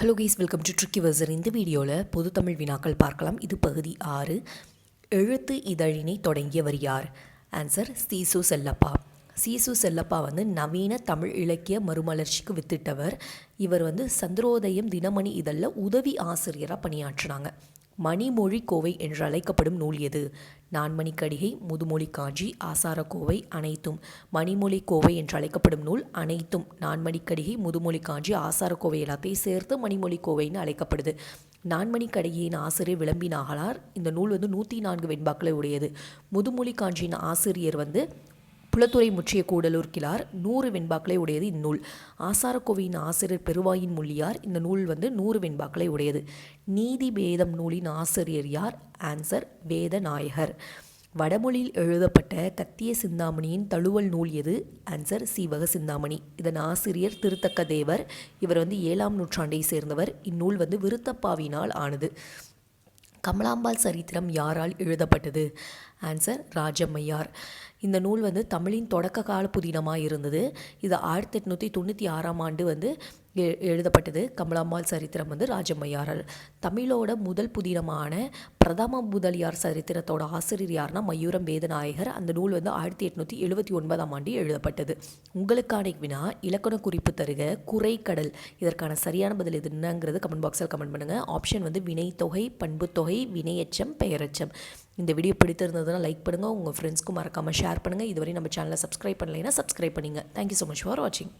Hello guys welcome to tricky வசர் இந்த வீடியோவில் பொது தமிழ் வினாக்கள் பார்க்கலாம். இது பகுதி ஆறு. எழுத்து இதழினை தொடங்கியவர் யார்? ஆன்சர் சீசு செல்லப்பா. சீசு செல்லப்பா வந்து நவீன தமிழ் இலக்கிய மறுமலர்ச்சிக்கு வித்திட்டவர். இவர் வந்து சந்திரோதயம் தினமணி இதழில் உதவி ஆசிரியராக பணியாற்றினாங்க. மணிமொழி கோவை என்று அழைக்கப்படும் நூல் எது? நான்மணி கடிகை முதுமொழி காஞ்சி ஆசாரக்கோவை அனைத்தும் மணிமொழி கோவை என்று அழைக்கப்படும் நூல் அனைத்தும் நான்மணி கடிகை முதுமொழி காஞ்சி ஆசாரக்கோவை எல்லாத்தையும் சேர்த்து மணிமொழி கோவைன்னு அழைக்கப்படுது. நான்மணி கடிகையின் ஆசிரியர் விளம்பினாகலார். இந்த நூல் வந்து நூற்றி நான்கு வெண்பாக்களை உடையது. முதுமொழி காஞ்சியின் ஆசிரியர் வந்து புலத்துறை முற்றிய கூடலூர் கிளார் நூறு வெண்பாக்களை உடையது இந்நூல். ஆசாரக்கோவையின் ஆசிரியர் பெருவாயின் மொழியார் இந்த நூல் வந்து நூறு வெண்பாக்களை உடையது. நீதி வேதம் நூலின் ஆசிரியர் யார்? ஆன்சர் வேத நாயகர் வடமொழியில் எழுதப்பட்ட கத்திய சிந்தாமணியின் தழுவல் நூல் எது? ஆன்சர் சீவக சிந்தாமணி. இதன் ஆசிரியர் திருத்தக்க தேவர். இவர் வந்து ஏழாம் நூற்றாண்டை சேர்ந்தவர். இந்நூல் வந்து விருத்தப்பாவினால் ஆனது. கமலாம்பாள் சரித்திரம் யாரால் எழுதப்பட்டது? ஆன்சர் ராஜம்மையார். இந்த நூல் வந்து தமிழின் தொடக்க கால புதினமாக இருந்தது. இது ஆயிரத்தி எட்நூற்றி தொண்ணூற்றி ஆறாம் ஆண்டு வந்து எழுதப்பட்டது. கமலாம்பாள் சரித்திரம் வந்து ராஜமையாரர் தமிழோட முதல் புதினமான பிரதம முதலியார் சரித்திரத்தோட ஆசிரியர் யார்னா மயூரம் வேதநாயகர். அந்த நூல் வந்து ஆயிரத்தி எட்நூற்றி எழுபத்தி ஒன்பதாம் ஆண்டு எழுதப்பட்டது. உங்களுக்கான வினா இலக்கண குறிப்பு தருக குறை கடல். இதற்கான சரியான பதில் எது என்னங்கிறது கமெண்ட் பாக்ஸில் கமெண்ட் பண்ணுங்கள் ஆப்ஷன் வந்து வினைத்தொகை பண்புத்தொகை வினையச்சம் பெயரச்சம். இந்த வீடியோ பிடித்திருந்ததுன்னா லைக் பண்ணுங்கள் உங்கள் ஃப்ரெண்ட்ஸ்க்கும் மறக்காமல் ஷேர் பண்ணுங்கள் இதுவரை நம்ம சேனலை சப்ஸ்கிரைப் பண்ணலைன்னா சப்ஸ்கிரைப் பண்ணுங்கள் தேங்க்யூ ஸோ மச் ஃபார் வாட்சிங்